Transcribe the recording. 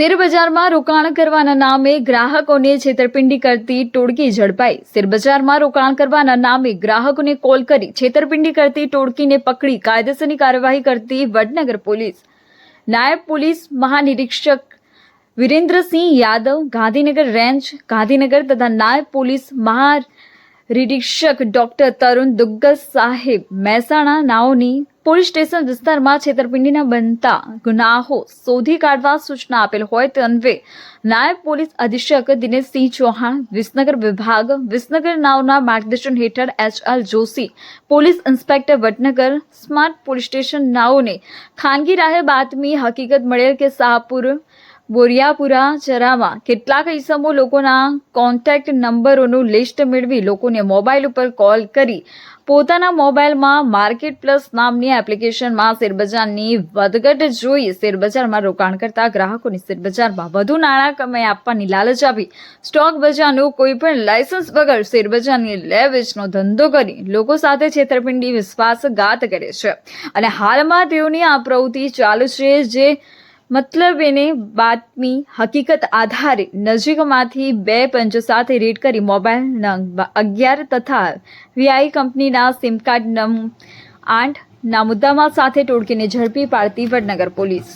શેરબજારમાં રોકાણ કરવાના નામે ગ્રાહકોને છેતરપિંડી કરતી ટોળકી ઝડપાઈ. શેરબજારમાં રોકાણ કરવાના નામે ગ્રાહકોને કોલ કરી છેતરપિંડી કરતી ટોળકીને પકડી કાયદેસરની કાર્યવાહી કરતી વડનગર પોલીસ. નાયબ પોલીસ મહાનિરીક્ષક વિરેન્દ્રસિંહ યાદવ, ગાંધીનગર રેન્જ, ગાંધીનગર તથા નાયબ પોલીસ મહાનિરીક્ષક ડોક્ટર તરુણ દુગ્ગલ સાહેબ મહેસાણા નાઓની પોલીસ સ્ટેશન વિસ્તારમાં છેતરપિંડીના બનતા ગુનાહો શોધી કાઢવા સૂચના આપેલ હોય તે અન્વે નાયબ પોલીસ અધિક્ષક દિનેશસિંહ ચૌહાણ, વિસનગર વિભાગ, વિસનગર નાવના માર્ગદર્શન હેઠળ H L Joshi, police inspector Vadnagar smart police station નાઓને ખાનગી રાહે બાતમી હકીકત મળેલ કે શાહપુર બોરિયાપુરા ચરામાં કેટલાક ઇસમો લોકોના કોન્ટેક્ટ નંબરોનું લિસ્ટ મેળવી લોકોને મોબાઈલ ઉપર કોલ કરી. પોતાના મોબાઈલમાં માર્કેટ પ્લસ નામની એપ્લિકેશનમાં શેરબજારની વધઘટ જોઈ શેરબજારમાં રોકાણ કરતા ગ્રાહકોને શેરબજારમાં વધુ નાણાં કમાઈ આપવાની લાલચ આપી. સ્ટોક બજારનું કોઈપણ લાયસન્સ વગર શેરબજારની લે વેચનો ધંધો કરી લોકો સાથે છેતરપિંડી, વિશ્વાસઘાત કરે છે. અને હાલમાં તેઓની આ પ્રવૃત્તિ ચાલુ છે જે મતલબ એને બાતમી હકીકત આધારે નજીકમાંથી બે પંચો સાથે રેડ કરી મોબાઈલ નંગ અગિયાર તથા વીઆઈ કંપનીના સિમ કાર્ડ નંગ આઠ ના મુદ્દામાં સાથે ટોળકીને ઝડપી પાડતી વડનગર પોલીસ.